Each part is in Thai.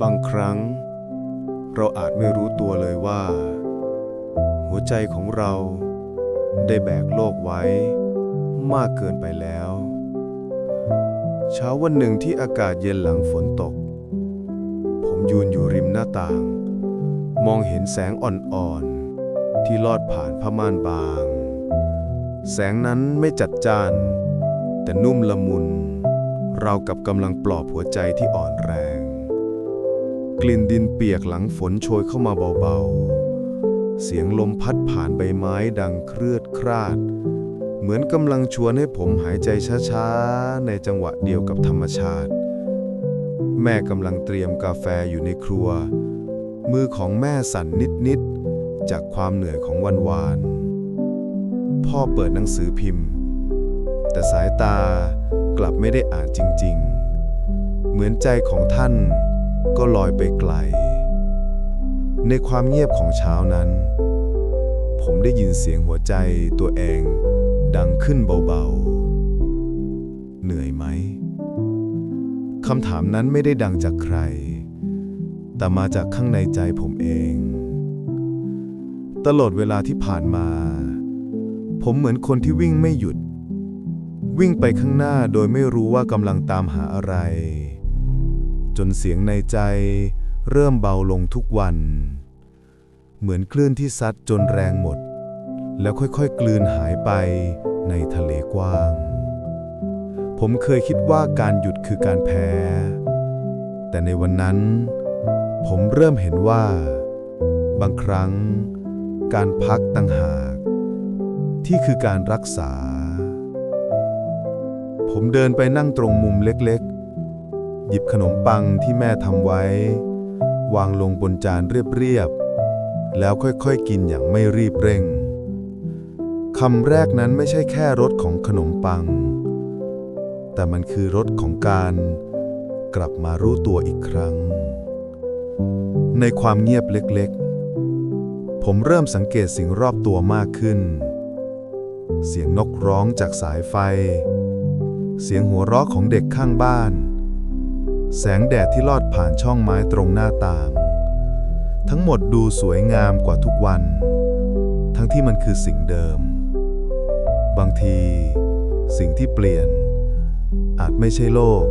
บางครั้ง เราอาจไม่รู้ตัวเลยว่า หัวใจของเราได้แบกโลกไว้ มากเกินไปแล้ว เช้าวันหนึ่งที่อากาศเย็นหลังฝนตก ผมยืนอยู่ริมหน้าต่าง มองเห็นแสงอ่อนๆ ที่ลอดผ่านผ้าม่านบาง แสงนั้นไม่จัดจ้าน แต่นุ่มละมุน เรากับกำลังปลอบหัวใจที่อ่อนแรง กลิ่นดินเปียกหลังฝนโชยเข้ามาเบาๆ เสียงลมพัดผ่านใบไม้ดังเครือดคราด เหมือนกำลังชวนให้ผมหายใจช้าๆ ในจังหวะเดียวกับธรรมชาติ แม่กำลังเตรียมกาแฟอยู่ในครัว มือของแม่สั่นนิดๆ จากความเหนื่อยของวันวาน พ่อเปิดหนังสือพิมพ์ แต่สายตากลับไม่ได้อ่านจริงๆ เหมือนใจของท่าน ก็ลอยไปไกล ในความเงียบของเช้านั้น ผมได้ยินเสียงหัวใจตัวเองดังขึ้นเบาๆ เหนื่อยไหม คำถามนั้นไม่ได้ดังจากใคร แต่มาจากข้างในใจผมเอง ตลอดเวลาที่ผ่านมา ผมเหมือนคนที่วิ่งไม่หยุด วิ่งไปข้างหน้าโดยไม่รู้ว่ากำลังตามหาอะไร จนเสียงในใจเริ่มเบาลงทุกวัน เหมือนคลื่นที่ซัดจนแรงหมด แล้วค่อยๆ กลืนหายไปในทะเลกว้าง ผมเคยคิดว่าการหยุดคือการแพ้ แต่ในวันนั้น ผมเริ่มเห็นว่า บางครั้ง การพักต่างหาก ที่คือการรักษา ผมเดินไปนั่งตรงมุมเล็กๆ หยิบขนมปังที่แม่ทำไว้ วางลงบนจานเรียบๆ แล้วค่อยๆกินอย่างไม่รีบเร่งคำแรกนั้นไม่ใช่แค่รสของขนมปัง แต่มันคือรสของการกลับมารู้ตัวอีกครั้ง ในความเงียบเล็กๆ ผมเริ่มสังเกตสิ่งรอบตัวมากขึ้น เสียงนกร้องจากสายไฟ เสียงหัวเราะของเด็กข้างบ้าน แสงแดดที่ลอดผ่านช่องไม้ตรงหน้าต่าง ทั้งหมดดูสวยงามกว่าทุกวัน ทั้งที่มันคือสิ่งเดิม บางที สิ่งที่เปลี่ยน อาจไม่ใช่โลก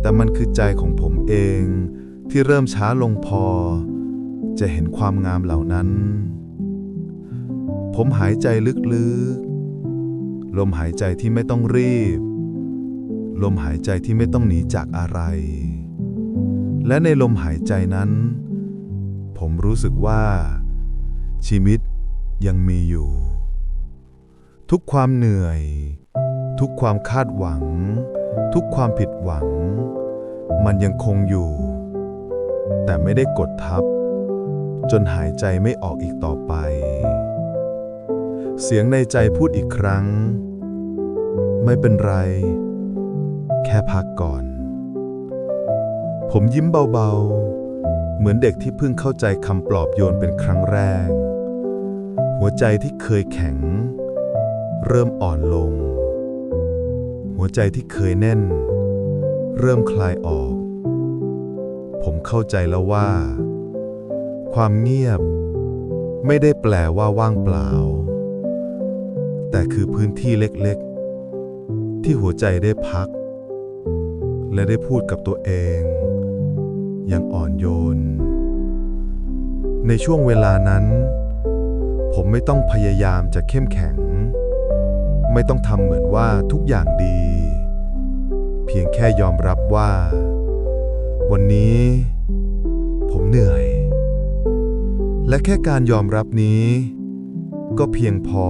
แต่มันคือใจของผมเองที่เริ่มช้าลงพอ จะเห็นความงามเหล่านั้น ผมหายใจลึกๆ ลมหายใจที่ไม่ต้องรีบ ลมหายใจที่ไม่ต้องหนีจากอะไร และในลมหายใจนั้น ผมรู้สึกว่า ชีวิตยังมีอยู่ ทุกความเหนื่อย ทุกความคาดหวัง ทุกความผิดหวัง มันยังคงอยู่ แต่ไม่ได้กดทับ จนหายใจไม่ออกอีกต่อไป เสียงในใจพูดอีกครั้ง ไม่เป็นไร แค่พักก่อน ผมยิ้มเบาๆ เหมือนเด็กที่เพิ่งเข้าใจคำปลอบโยนเป็นครั้งแรก หัวใจที่เคยแข็ง เริ่มอ่อนลง หัวใจที่เคยแน่น เริ่มคลายออก ผมเข้าใจแล้วว่า ความเงียบ ไม่ได้แปลว่าว่างเปล่า แต่คือพื้นที่เล็กๆ ที่หัวใจได้พัก และได้พูดกับตัวเอง อย่างอ่อนโยน ในช่วงเวลานั้น ผมไม่ต้องพยายามจะเข้มแข็ง ไม่ต้องทำเหมือนว่าทุกอย่างดี เพียงแค่ยอมรับว่า วันนี้ ผมเหนื่อย และแค่การยอมรับนี้ ก็เพียงพอ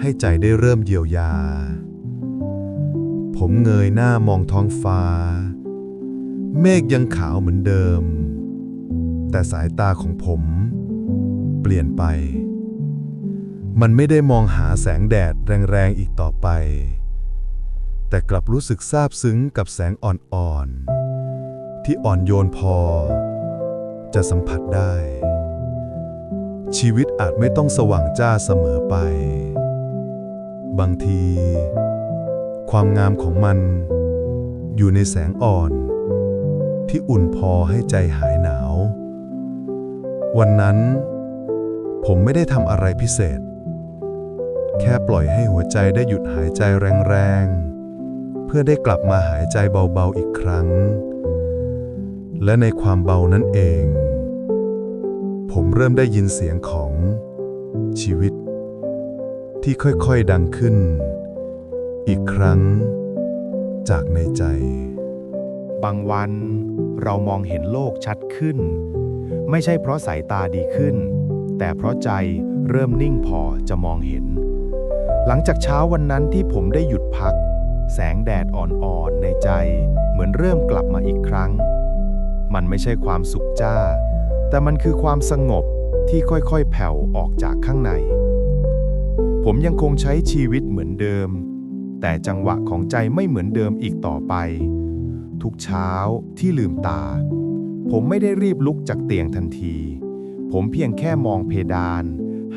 ให้ใจได้เริ่มเยียวยา ผมเงยหน้ามองท้องฟ้า เมฆยังขาวเหมือนเดิม แต่สายตาของผม เปลี่ยนไป มันไม่ได้มองหาแสงแดดแรงๆอีกต่อไป แต่กลับรู้สึกซาบซึ้งกับแสงอ่อนๆ ที่อ่อนโยนพอ จะสัมผัสได้ ชีวิตอาจไม่ต้องสว่างจ้าเสมอไป บางที ความงามของมัน อยู่ในแสงอ่อน ที่อุ่นพอให้ใจหายหนาว วันนั้น ผมไม่ได้ทำอะไรพิเศษ แค่ปล่อยให้หัวใจได้หยุดหายใจแรงๆ เพื่อได้กลับมาหายใจเบาๆอีกครั้ง และในความเบานั้นเอง ผมเริ่มได้ยินเสียงของชีวิตที่ค่อยๆดังขึ้น อีกครั้ง จากในใจ บางวันเรามองเห็นโลกชัดขึ้น ไม่ใช่เพราะสายตาดีขึ้น แต่เพราะใจเริ่มนิ่งพอจะมองเห็น หลังจากเช้าวันนั้นที่ผมได้หยุดพัก แสงแดดอ่อนๆในใจ เหมือนเริ่มกลับมาอีกครั้ง มันไม่ใช่ความสุขจ้า แต่มันคือความสงบที่ค่อยๆ แผ่วออกจากข้างใน ผมยังคงใช้ชีวิตเหมือนเดิม แต่จังหวะของใจไม่เหมือนเดิมอีกต่อไป ทุกเช้าที่ลืมตา ผมไม่ได้รีบลุกจากเตียงทันที ผมเพียงแค่มองเพดาน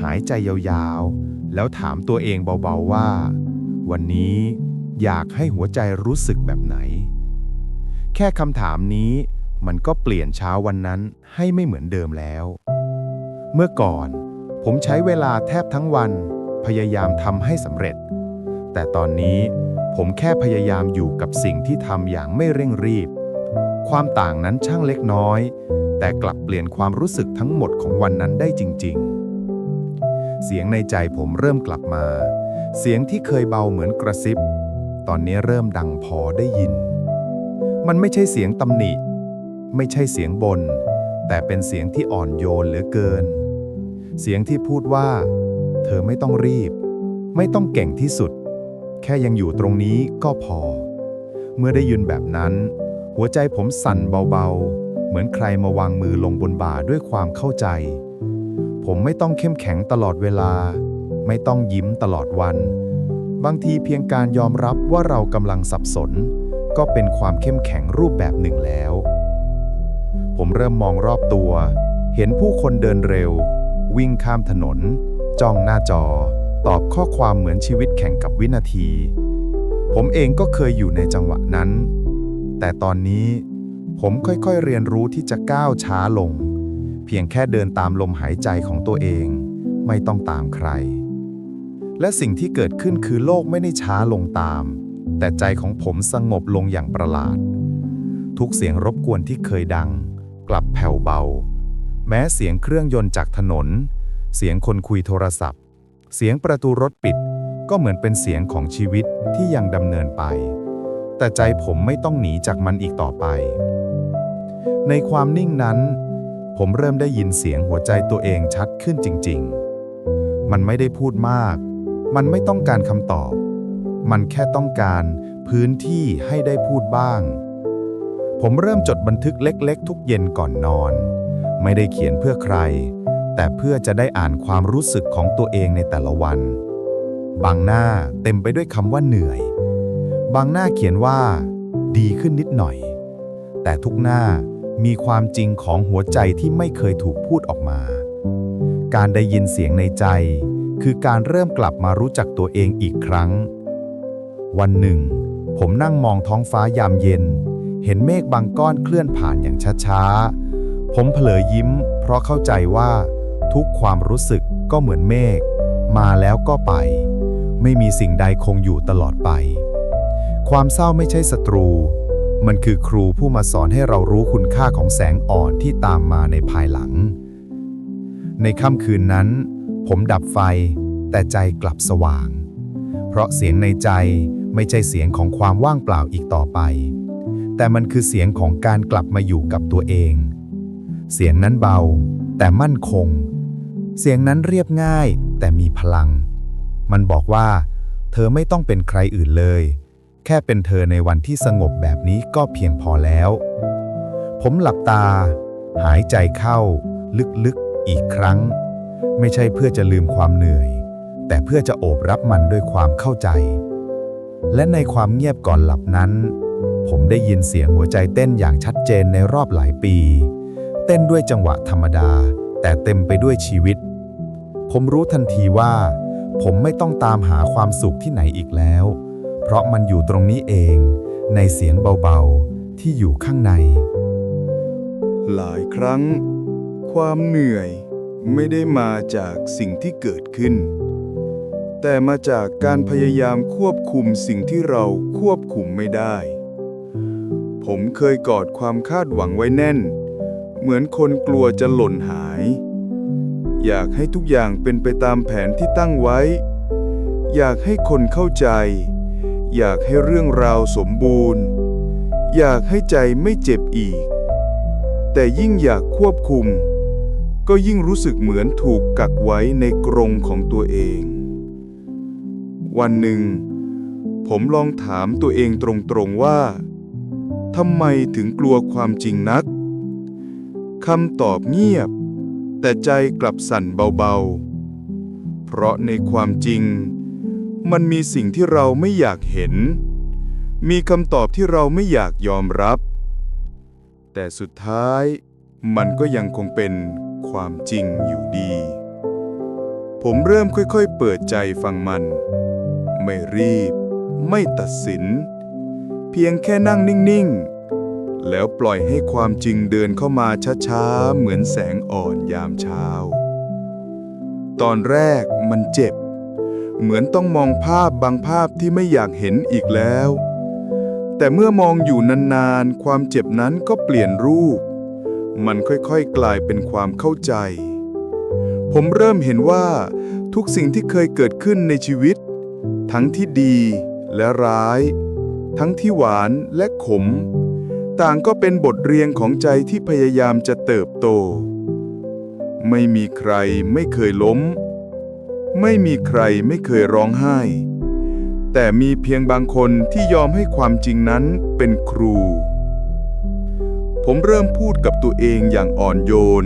หายใจยาวๆ แล้วถามตัวเองเบาๆว่า วันนี้อยากให้หัวใจรู้สึกแบบไหน แค่คำถามนี้มันก็เปลี่ยนเช้าวันนั้นให้ไม่เหมือนเดิมแล้ว เมื่อก่อน ผมใช้เวลาแทบทั้งวัน พยายามทำให้สำเร็จ แต่ตอนนี้ผมแค่พยายามอยู่กับสิ่งที่ทำอย่างไม่เร่งรีบ ความต่างนั้นช่างเล็กน้อย แต่กลับเปลี่ยนความรู้สึกทั้งหมดของวันนั้นได้จริง ๆ เสียงในใจผมเริ่มกลับมา เสียงที่เคยเบาเหมือนกระซิบ ตอนนี้เริ่มดังพอได้ยิน มันไม่ใช่เสียงตำหนิ ไม่ใช่เสียงบน แต่เป็นเสียงที่อ่อนโยนเหลือเกิน เสียงที่พูดว่า เธอไม่ต้องรีบ ไม่ต้องเก่งที่สุด แค่ยังอยู่ตรงนี้ก็พอ เมื่อได้ยินแบบนั้น หัวใจผมสั่นเบาๆ เหมือนใครมาวางมือลงบนบ่าด้วยความเข้าใจ ผมไม่ต้องเข้มแข็งตลอดเวลา ไม่ต้องยิ้มตลอดวัน บางทีเพียงการยอมรับว่าเรากำลังสับสน ก็เป็นความเข้มแข็งรูปแบบหนึ่งแล้ว ผมเริ่มมองรอบตัว เห็นผู้คนเดินเร็ว วิ่งข้ามถนน จ้องหน้าจอ ตอบข้อความเหมือนชีวิตแข่งกับวินาที ผมเองก็เคยอยู่ในจังหวะนั้น แต่ตอนนี้ผมค่อยๆเรียนรู้ที่จะก้าวช้าลง เพียงแค่เดินตามลมหายใจของตัวเอง ไม่ต้องตามใคร และสิ่งที่เกิดขึ้นคือโลกไม่ได้ช้าลงตาม แต่ใจของผมสงบลงอย่างประหลาด ทุกเสียงรบกวนที่เคยดัง กลับแผ่วเบา แม้เสียงเครื่องยนต์จากถนน เสียงคนคุยโทรศัพท์ เสียงประตูรถปิด ก็เหมือนเป็นเสียงของชีวิตที่ยังดำเนินไป แต่ใจผมไม่ต้องหนีจากมันอีกต่อไป ในความนิ่งนั้น ผมเริ่มได้ยินเสียงหัวใจตัวเองชัดขึ้นจริง ๆ มันไม่ได้พูดมาก มันไม่ต้องการคำตอบ มันแค่ต้องการพื้นที่ให้ได้พูดบ้าง ผมเริ่มจดบันทึกเล็ก ๆ ทุกเย็นก่อนนอน ไม่ได้เขียนเพื่อใคร แต่เพื่อจะได้อ่านความรู้สึกของตัวเองในแต่ละวัน บางหน้าเต็มไปด้วยคำว่าเหนื่อย บางหน้าเขียนว่า ดีขึ้นนิดหน่อย แต่ทุกหน้ามีความจริงของหัวใจที่ไม่เคยถูกพูดออกมา การได้ยินเสียงในใจ คือการเริ่มกลับมารู้จักตัวเองอีกครั้ง วันหนึ่ง ผมนั่งมองท้องฟ้ายามเย็น เห็นเมฆบางก้อนเคลื่อนผ่านอย่างช้าๆผมเผลอยิ้ม เพราะเข้าใจว่า ทุกความรู้สึกก็เหมือนเมฆ มาแล้วก็ไป ไม่มีสิ่งใดคงอยู่ตลอดไป ความเศร้าไม่ใช่ศัตรู มันคือครูผู้มาสอนให้เรารู้คุณค่าของแสงอ่อนที่ตามมาในภายหลัง ในค่ำคืนนั้น ผมดับไฟ แต่ใจกลับสว่าง เพราะเสียงในใจไม่ใช่เสียงของความว่างเปล่าอีกต่อไป แต่มันคือเสียงของการกลับมาอยู่กับตัวเอง เสียงนั้นเบา แต่มั่นคง เสียงนั้นเรียบง่ายแต่มีพลัง มันบอกว่า เธอไม่ต้องเป็นใครอื่นเลย แค่เป็นเธอในวันที่สงบแบบนี้ก็เพียงพอแล้ว ผมหลับตา หายใจเข้า ลึกๆอีกครั้ง ไม่ใช่เพื่อจะลืมความเหนื่อย แต่เพื่อจะโอบรับมันด้วยความเข้าใจ และในความเงียบก่อนหลับนั้น ผมได้ยินเสียงหัวใจเต้นอย่างชัดเจนในรอบหลายปี เต้นด้วยจังหวะธรรมดาแต่เต็มไปด้วยชีวิต ผมรู้ทันทีว่า ผมไม่ต้องตามหาความสุขที่ไหนอีกแล้ว เพราะมันอยู่ตรงนี้เอง ในเสียงเบาๆ ที่อยู่ข้างใน หลายครั้ง ความเหนื่อยไม่ได้มาจากสิ่งที่เกิดขึ้น แต่มาจากการพยายามควบคุมสิ่งที่เราควบคุมไม่ได้ ผมเคยกอดความคาดหวังไว้แน่น เหมือนคนกลัวจะหล่นหาย อยากให้ทุกอย่างเป็นไปตามแผนที่ตั้งไว้ อยากให้คนเข้าใจ อยากให้เรื่องราวสมบูรณ์ อยากให้ใจไม่เจ็บอีก แต่ยิ่งอยากควบคุม ก็ยิ่งรู้สึกเหมือนถูกกักไว้ในกรงของตัวเอง วันหนึ่ง ผมลองถามตัวเองตรงๆว่าทำไมถึงกลัวความจริงนักคำตอบเงียบ แต่ใจกลับสั่นเบาๆ เพราะในความจริง มันมีสิ่งที่เราไม่อยากเห็น มีคำตอบที่เราไม่อยากยอมรับ แต่สุดท้ายมันก็ยังคงเป็นความจริงอยู่ดี ผมเริ่มค่อยๆ เปิดใจฟังมัน ไม่รีบ ไม่ตัดสิน เพียงแค่นั่งนิ่งๆ แล้วปล่อยให้ความจริงเดินเข้ามาช้าๆ เหมือนแสงอ่อนยามเช้า ตอนแรกมันเจ็บ เหมือนต้องมองภาพบางภาพที่ไม่อยากเห็นอีกแล้ว แต่เมื่อมองอยู่นานๆ ความเจ็บนั้นก็เปลี่ยนรูป มันค่อยๆ กลายเป็นความเข้าใจ ผมเริ่มเห็นว่าทุกสิ่งที่เคยเกิดขึ้นในชีวิต ทั้งที่ดีและร้าย ทั้งที่หวานและขม ต่างก็เป็นบทเรียนของใจที่พยายามจะเติบโต ไม่มีใครไม่เคยล้ม ไม่มีใครไม่เคยร้องไห้ แต่มีเพียงบางคนที่ยอมให้ความจริงนั้นเป็นครู ผมเริ่มพูดกับตัวเองอย่างอ่อนโยน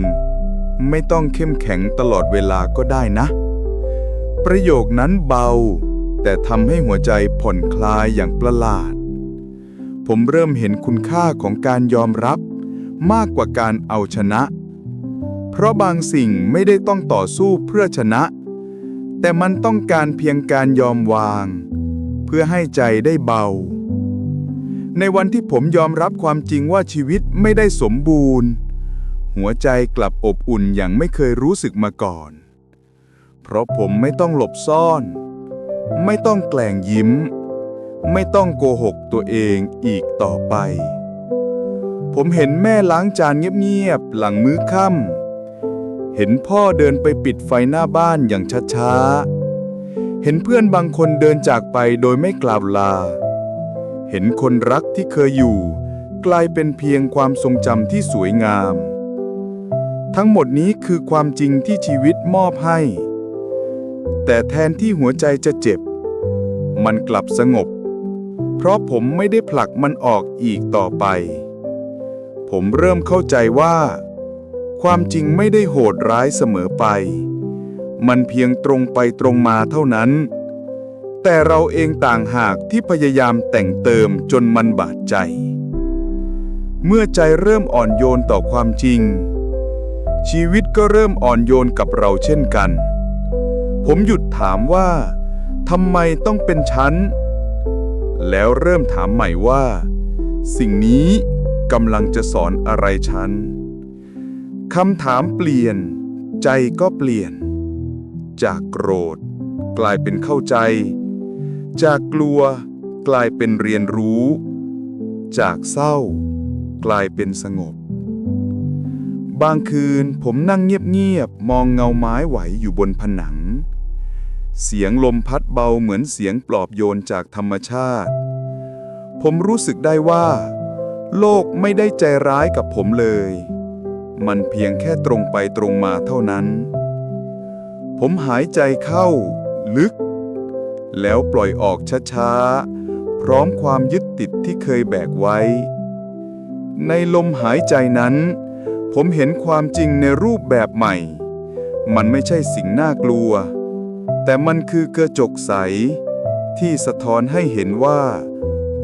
ไม่ต้องเข้มแข็งตลอดเวลาก็ได้นะ ประโยคนั้นเบา แต่ทำให้หัวใจผ่อนคลายอย่างประหลาด ผมเริ่มเห็นคุณค่าของการยอมรับ มากกว่าการเอาชนะ เพราะบางสิ่งไม่ได้ต้องต่อสู้เพื่อชนะ แต่มันต้องการเพียงการยอมวาง เพื่อให้ใจได้เบา ในวันที่ผมยอมรับความจริงว่าชีวิตไม่ได้สมบูรณ์ หัวใจกลับอบอุ่นอย่างไม่เคยรู้สึกมาก่อน เพราะผมไม่ต้องหลบซ่อน ไม่ต้องแกล้งยิ้ม ไม่ต้องโกหกตัวเองอีกต่อไป ผมเห็นแม่ล้างจานเงียบๆ หลังมื้อค่ำ เห็นพ่อเดินไปปิดไฟหน้าบ้านอย่างช้าๆ เห็นเพื่อนบางคนเดินจากไปโดยไม่กล่าวลา เห็นคนรักที่เคยอยู่ กลายเป็นเพียงความทรงจำที่สวยงาม ทั้งหมดนี้คือความจริงที่ชีวิตมอบให้ แต่แทนที่หัวใจจะเจ็บ มันกลับสงบ เพราะผมไม่ได้ผลักมันออกอีกต่อไป ผมเริ่มเข้าใจว่า ความจริงไม่ได้โหดร้ายเสมอไป มันเพียงตรงไปตรงมาเท่านั้น แต่เราเองต่างหากที่พยายามแต่งเติมจนมันบาดใจ เมื่อใจเริ่มอ่อนโยนต่อความจริง ชีวิตก็เริ่มอ่อนโยนกับเราเช่นกัน ผมหยุดถามว่าทำไมต้องเป็นฉัน แล้วเริ่มถามใหม่ว่า สิ่งนี้กำลังจะสอนอะไรฉันคำถามเปลี่ยน ใจก็เปลี่ยน จากโกรธ กลายเป็นเข้าใจ จากกลัว กลายเป็นเรียนรู้ จากเศร้า กลายเป็นสงบ บางคืนผมนั่งเงียบๆมองเงาไม้ไหวอยู่บนผนัง เสียงลมพัดเบาเหมือนเสียงปลอบโยนจากธรรมชาติ ผมรู้สึกได้ว่า โลกไม่ได้ใจร้ายกับผมเลย มันเพียงแค่ตรงไปตรงมาเท่านั้น ผมหายใจเข้า ลึก แล้วปล่อยออกช้าๆ พร้อมความยึดติดที่เคยแบกไว้ ในลมหายใจนั้น ผมเห็นความจริงในรูปแบบใหม่ มันไม่ใช่สิ่งน่ากลัว แต่มันคือกระจกใส ที่สะท้อนให้เห็นว่า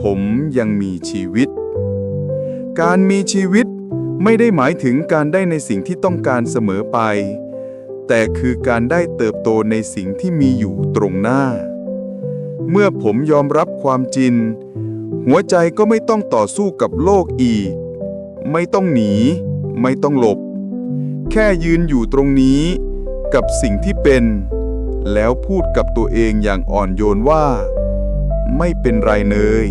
ผมยังมีชีวิต การมีชีวิตไม่ได้หมายถึงการได้ในสิ่งที่ต้องการเสมอไป แต่คือการได้เติบโตในสิ่งที่มีอยู่ตรงหน้า เมื่อผมยอมรับความจริง หัวใจก็ไม่ต้องต่อสู้กับโลกอีก ไม่ต้องหนี ไม่ต้องหลบ แค่ยืนอยู่ตรงนี้ กับสิ่งที่เป็น แล้วพูดกับตัวเองอย่างอ่อนโยนว่า ไม่เป็นไรเลย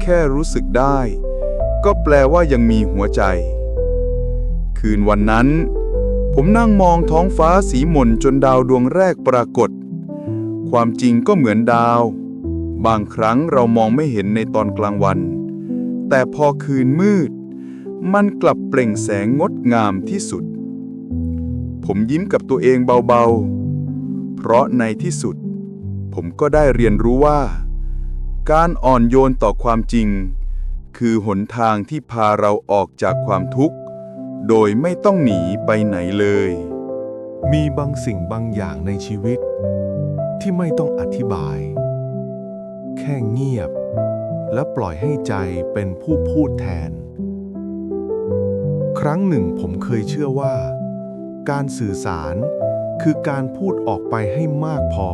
แค่รู้สึกได้ ก็แปลว่ายังมีหัวใจ คืนวันนั้น ผมนั่งมองท้องฟ้าสีหม่นจนดาวดวงแรกปรากฏ ความจริงก็เหมือนดาว บางครั้งเรามองไม่เห็นในตอนกลางวัน แต่พอคืนมืด มันกลับเปล่งแสงงดงามที่สุด ผมยิ้มกับตัวเองเบาๆ เพราะในที่สุด ผมก็ได้เรียนรู้ว่า การอ่อนโยนต่อความจริง คือหนทางที่พาเราออกจากความทุกข์ โดยไม่ต้องหนีไปไหนเลย มีบางสิ่งบางอย่างในชีวิต ที่ไม่ต้องอธิบาย แค่เงียบ และปล่อยให้ใจเป็นผู้พูดแทน ครั้งหนึ่งผมเคยเชื่อว่า การสื่อสาร คือการพูดออกไปให้มากพอ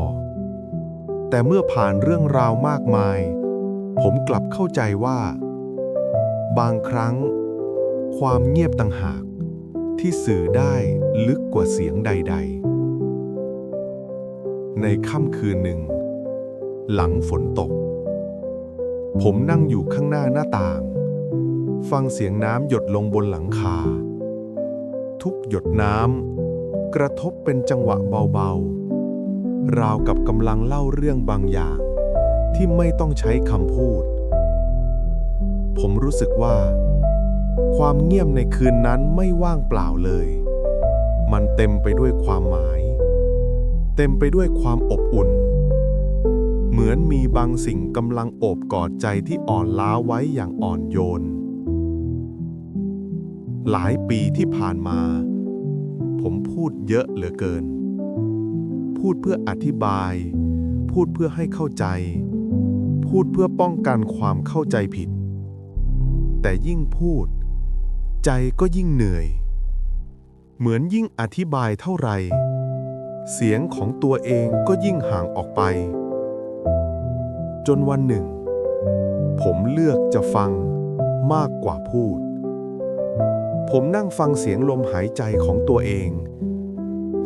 แต่เมื่อผ่านเรื่องราวมากมาย ผมกลับเข้าใจว่า บางครั้ง ความเงียบต่างหากที่สื่อได้ลึกกว่าเสียงใด ๆ ในค่ำคืนหนึ่ง หลังฝนตก ผมนั่งอยู่ข้างหน้าหน้าต่าง ฟังเสียงน้ำหยดลงบนหลังคา ทุกหยดน้ำ กระทบเป็นจังหวะเบาๆ ราวกับกำลังเล่าเรื่องบางอย่าง ที่ไม่ต้องใช้คำพูด ผมรู้สึกว่า ความเงียบในคืนนั้นไม่ว่างเปล่าเลย มันเต็มไปด้วยความหมาย เต็มไปด้วยความอบอุ่น เหมือนมีบางสิ่งกำลังโอบกอดใจที่อ่อนล้าไว้อย่างอ่อนโยน หลายปีที่ผ่านมา ผมพูดเยอะเหลือเกิน พูดเพื่ออธิบาย พูดเพื่อให้เข้าใจ พูดเพื่อป้องกันความเข้าใจผิด แต่ยิ่งพูด ใจก็ยิ่งเหนื่อย เหมือนยิ่งอธิบายเท่าไหร่ เสียงของตัวเองก็ยิ่งห่างออกไป จนวันหนึ่ง ผมเลือกจะฟังมากกว่าพูด ผมนั่งฟังเสียงลมหายใจของตัวเอง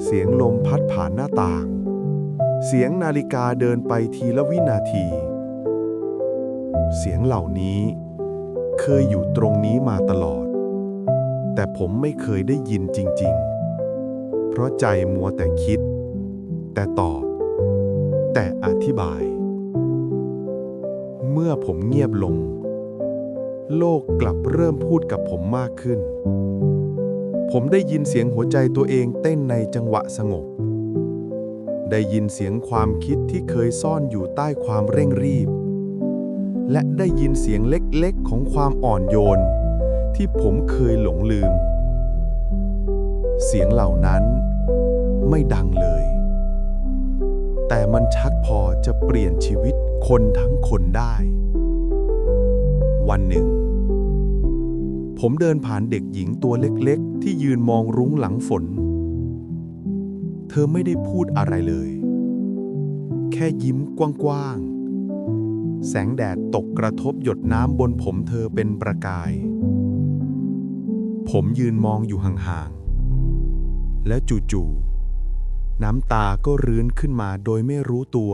เสียงลมพัดผ่านหน้าต่าง เสียงนาฬิกาเดินไปทีละวินาที เสียงเหล่านี้ เคยอยู่ตรงนี้มาตลอด แต่ผมไม่เคยได้ยินจริง ๆ เพราะใจมัวแต่คิด แต่ตอบ แต่อธิบาย เมื่อผมเงียบลง โลกกลับเริ่มพูดกับผมมากขึ้น ผมได้ยินเสียงหัวใจตัวเองเต้นในจังหวะสงบ ได้ยินเสียงความคิดที่เคยซ่อนอยู่ใต้ความเร่งรีบ และได้ยินเสียงเล็กๆของความอ่อนโยน ที่ผมเคยหลงลืม เสียงเหล่านั้นไม่ดังเลย แต่มันชักพอจะเปลี่ยนชีวิตคนทั้งคนได้ วันหนึ่ง ผมเดินผ่านเด็กหญิงตัวเล็กๆ ที่ยืนมองรุ้งหลังฝน เธอไม่ได้พูดอะไรเลย แค่ยิ้มกว้างๆ แสงแดดตกกระทบหยดน้ำบนผมเธอเป็นประกาย ผมยืนมองอยู่ห่างๆ แล้วจู่ๆ น้ำตาก็รื้นขึ้นมาโดยไม่รู้ตัว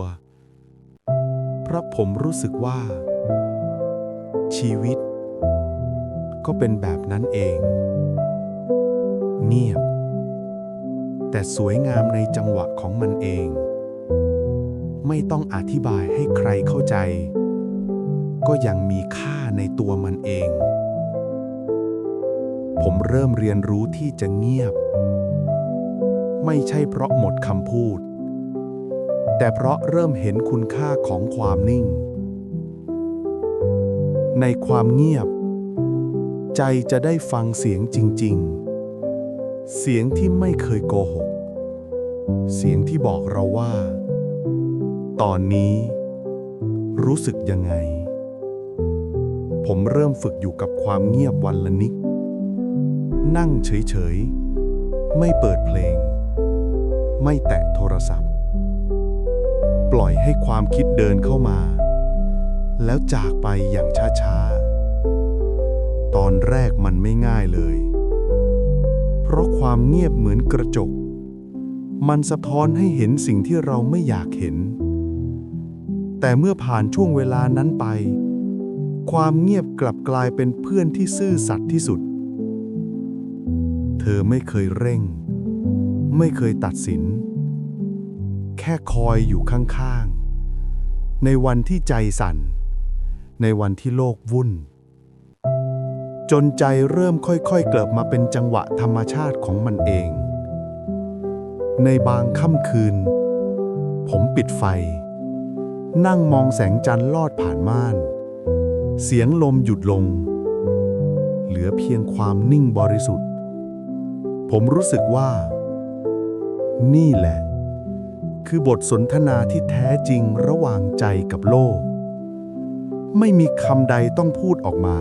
เพราะผมรู้สึกว่า ชีวิต ก็เป็นแบบนั้นเอง เงียบ แต่สวยงามในจังหวะของมันเอง ไม่ต้องอธิบายให้ใครเข้าใจ ก็ยังมีค่าในตัวมันเอง ผมเริ่มเรียนรู้ที่จะเงียบ ไม่ใช่เพราะหมดคำพูด แต่เพราะเริ่มเห็นคุณค่าของความนิ่งในความเงียบ ใจจะได้ฟังเสียงจริง ๆ เสียงที่ไม่เคยโกหก เสียงที่บอกเราว่า ตอนนี้ รู้สึกยังไง ผมเริ่มฝึกอยู่กับความเงียบวันละนิดนั่งเฉย ๆ ไม่เปิดเพลง ไม่แตะโทรศัพท์ ปล่อยให้ความคิดเดินเข้ามา แล้วจากไปอย่างช้า ๆ ตอนแรกมันไม่ง่ายเลย เพราะความเงียบเหมือนกระจก มันสะท้อนให้เห็นสิ่งที่เราไม่อยากเห็น แต่เมื่อผ่านช่วงเวลานั้นไป ความเงียบกลับกลายเป็นเพื่อนที่ซื่อสัตย์ที่สุด เธอไม่เคยเร่ง ไม่เคยตัดสิน แค่คอยอยู่ข้างๆ ในวันที่ใจสั่น ในวันที่โลกวุ่น จนใจเริ่มค่อยๆ เกิดมาเป็นจังหวะธรรมชาติของมันเอง ในบางค่ำคืน ผมปิดไฟ นั่งมองแสงจันทร์ลอดผ่านม่าน เสียงลมหยุดลง เหลือเพียงความนิ่งบริสุทธิ์ ผมรู้สึกว่า นี่แหละ คือบทสนทนาที่แท้จริงระหว่างใจกับโลก ไม่มีคำใดต้องพูดออกมา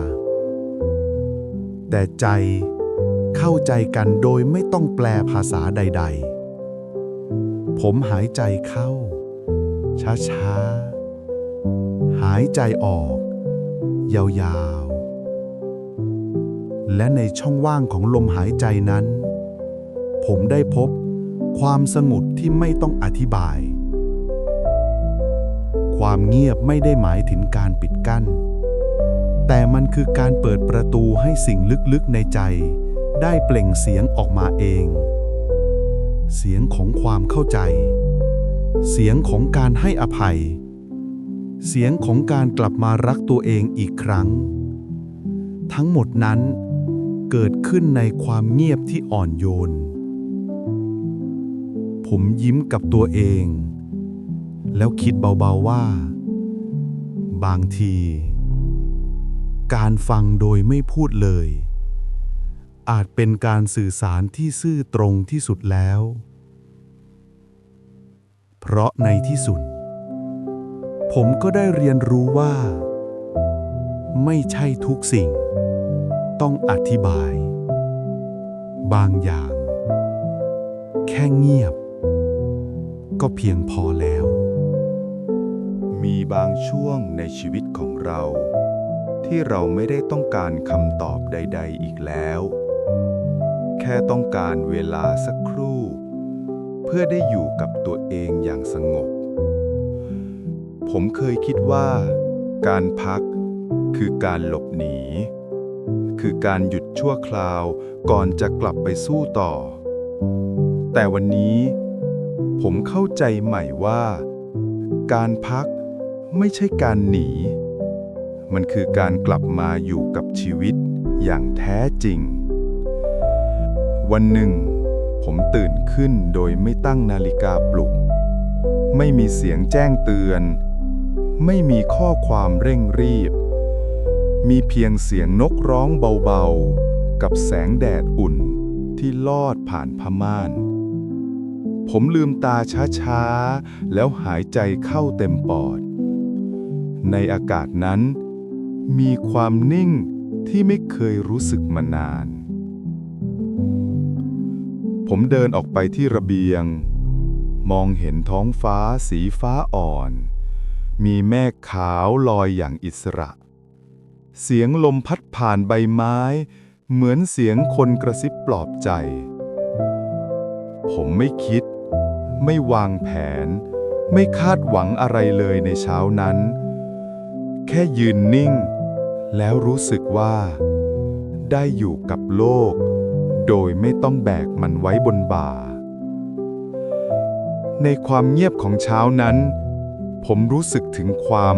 แต่ใจเข้าใจกันโดยไม่ต้องแปลภาษาใด ๆ ผมหายใจเข้า ช้าๆ หายใจออก ยาวๆ และในช่องว่างของลมหายใจนั้น ผมได้พบความสงบที่ไม่ต้องอธิบาย ความเงียบไม่ได้หมายถึงการปิดกั้น แต่มันคือการเปิดประตูให้สิ่งลึกๆในใจ ได้เปล่งเสียงออกมาเอง เสียงของความเข้าใจ เสียงของการให้อภัย เสียงของการกลับมารักตัวเองอีกครั้ง ทั้งหมดนั้นเกิดขึ้นในความเงียบที่อ่อนโยน ผมยิ้มกับตัวเอง แล้วคิดเบาๆว่า บางที การฟังโดยไม่พูดเลย อาจเป็นการสื่อสารที่ซื่อตรงที่สุดแล้ว เพราะในที่สุด ผมก็ได้เรียนรู้ว่า ไม่ใช่ทุกสิ่ง ต้องอธิบาย บางอย่าง แค่เงียบ ก็เพียงพอแล้ว มีบางช่วงในชีวิตของเรา ที่เราไม่ได้ต้องการคำตอบใด ๆ อีกแล้ว แค่ต้องการเวลาสักครู่ เพื่อได้อยู่กับตัวเองอย่างสงบ ผมเคยคิดว่า การพักคือการหลบหนี คือการหยุดชั่วคราวก่อนจะกลับไปสู้ต่อ แต่วันนี้ผมเข้าใจใหม่ว่า การพักไม่ใช่การหนี มันคือการกลับมาอยู่กับชีวิตอย่างแท้จริง วันหนึ่ง ผมตื่นขึ้นโดยไม่ตั้งนาฬิกาปลุก ไม่มีเสียงแจ้งเตือน ไม่มีข้อความเร่งรีบ มีเพียงเสียงนกร้องเบาๆ กับแสงแดดอุ่นที่ลอดผ่านผ้าม่าน ผมลืมตาช้าๆ แล้วหายใจเข้าเต็มปอด ในอากาศนั้น มีความนิ่งที่ไม่เคยรู้สึกมานาน ผมเดินออกไปที่ระเบียง มองเห็นท้องฟ้าสีฟ้าอ่อน มีเมฆขาวลอยอย่างอิสระ เสียงลมพัดผ่านใบไม้ เหมือนเสียงคนกระซิบปลอบใจ ผมไม่คิด ไม่วางแผน ไม่คาดหวังอะไรเลยในเช้านั้น แค่ยืนนิ่ง แล้วรู้สึกว่า ได้อยู่กับโลก โดยไม่ต้องแบกมันไว้บนบ่า ในความเงียบของเช้านั้น ผมรู้สึกถึงความ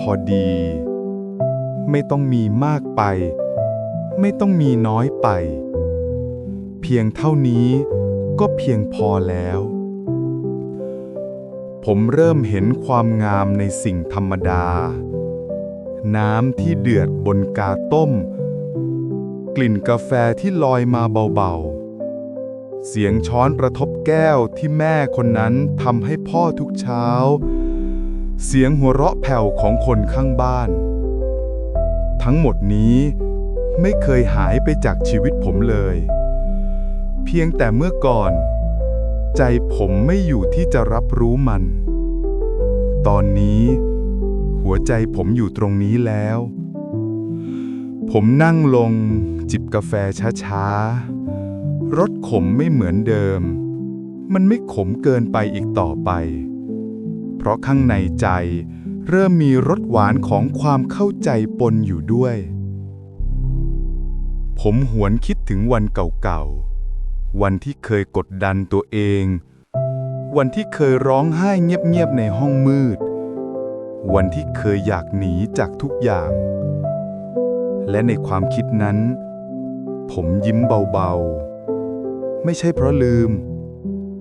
พอดี ไม่ต้องมีมากไป ไม่ต้องมีน้อยไป เพียงเท่านี้ก็เพียงพอแล้ว ผมเริ่มเห็นความงามในสิ่งธรรมดา น้ำที่เดือดบนกาต้ม กลิ่นกาแฟที่ลอยมาเบาๆ เสียงช้อนประทบแก้วที่แม่คนนั้นทำให้พ่อทุกเช้า เสียงหัวเราะแผ่วของคนข้างบ้าน ทั้งหมดนี้ไม่เคยหายไปจากชีวิตผมเลย เพียงแต่เมื่อก่อน ใจผมไม่อยู่ที่จะรับรู้มัน ตอนนี้ หัวใจผมอยู่ตรงนี้แล้ว ผมนั่งลง จิบกาแฟช้าๆรสขมไม่เหมือนเดิม มันไม่ขมเกินไปอีกต่อไป เพราะข้างในใจ เริ่มมีรสหวานของความเข้าใจปนอยู่ด้วย ผมหวนคิดถึงวันเก่าๆ วันที่เคยกดดันตัวเองวันที่เคยร้องไห้เงียบๆในห้องมืด วันที่เคยอยากหนีจากทุกอย่าง และในความคิดนั้น ผมยิ้มเบาๆ ไม่ใช่เพราะลืม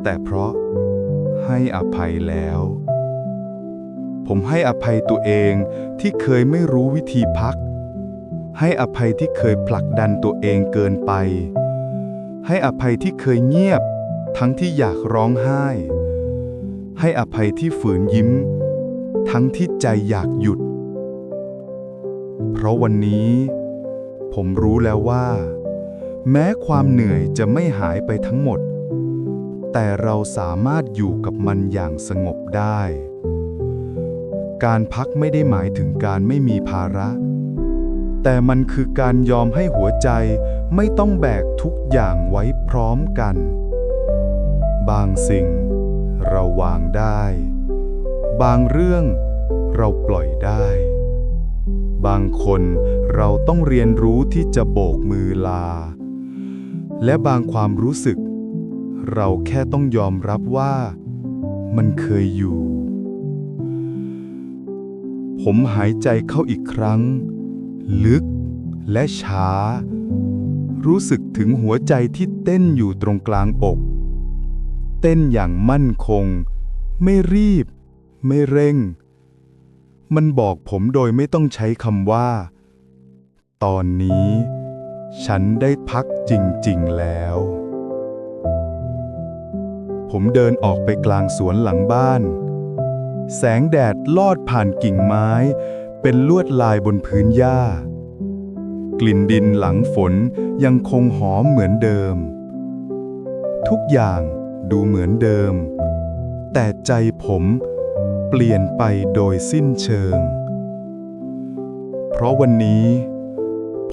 แต่เพราะให้อภัยแล้ว ผมให้อภัยตัวเองที่เคยไม่รู้วิธีพัก ให้อภัยที่เคยผลักดันตัวเองเกินไป ให้อภัยที่เคยเงียบ ทั้งที่อยากร้องไห้ ให้อภัยที่ฝืนยิ้ม ทั้งที่ใจอยากหยุด เพราะวันนี้ ผมรู้แล้วว่า แม้ความเหนื่อยจะไม่หายไปทั้งหมด แต่เราสามารถอยู่กับมันอย่างสงบได้ การพักไม่ได้หมายถึงการไม่มีภาระ แต่มันคือการยอมให้หัวใจไม่ต้องแบกทุกอย่างไว้พร้อมกัน บางสิ่งเราวางได้ บางเรื่องเราปล่อยได้ บางคนเราต้องเรียนรู้ที่จะโบกมือลา และบางความรู้สึก เราแค่ต้องยอมรับว่ามันเคยอยู่ ผมหายใจเข้าอีกครั้ง ลึกและช้า รู้สึกถึงหัวใจที่เต้นอยู่ตรงกลางอก เต้นอย่างมั่นคง ไม่รีบ ไม่เร่ง มันบอกผมโดยไม่ต้องใช้คำว่า ตอนนี้ ฉันได้พักจริง ๆ แล้ว ผมเดินออกไปกลางสวนหลังบ้าน แสงแดดลอดผ่านกิ่งไม้ เป็นลวดลายบนพื้นหญ้า กลิ่นดินหลังฝนยังคงหอมเหมือนเดิม ทุกอย่างดูเหมือนเดิม แต่ใจผม เปลี่ยนไปโดยสิ้นเชิง เพราะวันนี้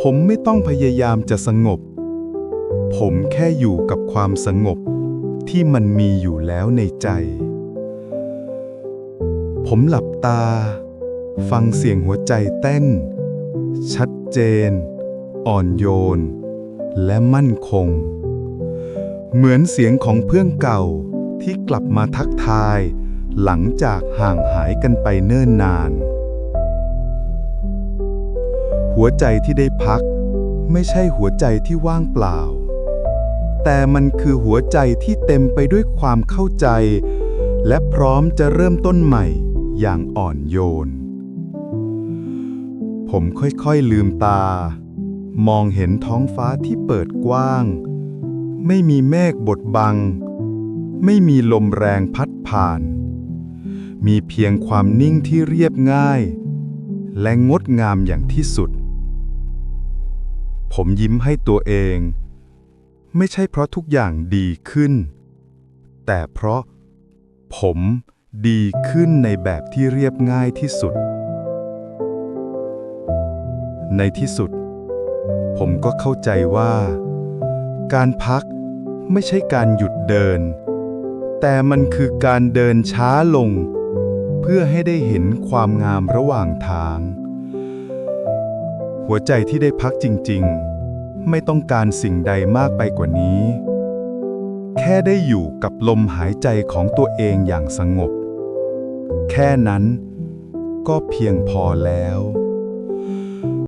ผมไม่ต้องพยายามจะสงบ ผมแค่อยู่กับความสงบที่มันมีอยู่แล้วในใจ ผมหลับตา ฟังเสียงหัวใจเต้น ชัดเจน อ่อนโยน และมั่นคง เหมือนเสียงของเพื่อนเก่าที่กลับมาทักทาย หลังจากห่างหายกันไปเนิ่นนาน หัวใจที่ได้พัก ไม่ใช่หัวใจที่ว่างเปล่า แต่มันคือหัวใจที่เต็มไปด้วยความเข้าใจ และพร้อมจะเริ่มต้นใหม่อย่างอ่อนโยน ผมค่อยๆลืมตา มองเห็นท้องฟ้าที่เปิดกว้าง ไม่มีเมฆบดบัง ไม่มีลมแรงพัดผ่าน มีเพียงความนิ่งที่เรียบง่าย และงดงามอย่างที่สุด ผมยิ้มให้ตัวเอง ไม่ใช่เพราะทุกอย่างดีขึ้น แต่เพราะผมดีขึ้นในแบบที่เรียบง่ายที่สุด ในที่สุด ผมก็เข้าใจว่า การพักไม่ใช่การหยุดเดิน แต่มันคือการเดินช้าลง เพื่อให้ได้เห็นความงามระหว่างทาง หัวใจที่ได้พักจริงๆ ไม่ต้องการสิ่งใดมากไปกว่านี้ แค่ได้อยู่กับลมหายใจของตัวเองอย่างสงบ แค่นั้นก็เพียงพอแล้ว